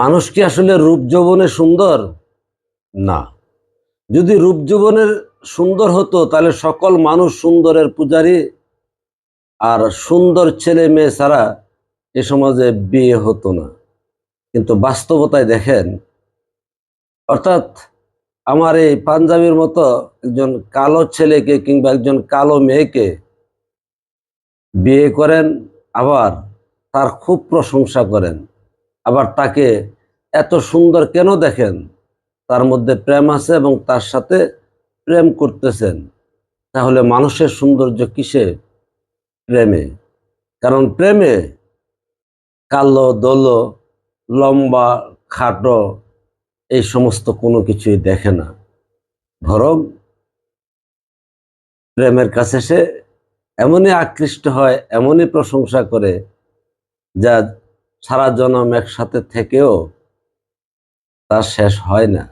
মানুষ কি আসলে রূপ যৌবনে সুন্দর? না। যদি রূপ যৌবনের সুন্দর হতো, তাহলে সকল মানুষ সুন্দরের পূজারী। আর সুন্দর ছেলে মেয়ে ছাড়া এ সমাজে বিয়ে হতো না। কিন্তু বাস্তবতায় দেখেন, অর্থাৎ আমার এই পাঞ্জাবির মতো একজন কালো ছেলেকে কিংবা একজন কালো মেয়েকে বিয়ে করেন, আবার তার খুব প্রশংসা করেন। আবার তাকে এত সুন্দর কেন দেখেন? তার মধ্যে প্রেম আছে এবং তার সাথে প্রেম করতেছেন। তাহলে মানুষের সৌন্দর্য কিসে? প্রেমে। কারণ প্রেমে কালো, দোলো, লম্বা, খাটো এই সমস্ত কোনো কিছুই দেখে না। বরং প্রেমের কাছে সে এমনই আকৃষ্ট হয়, এমনই প্রশংসা করে, যা সারা জনম একসাথে থেকেও তা শেষ হয় না।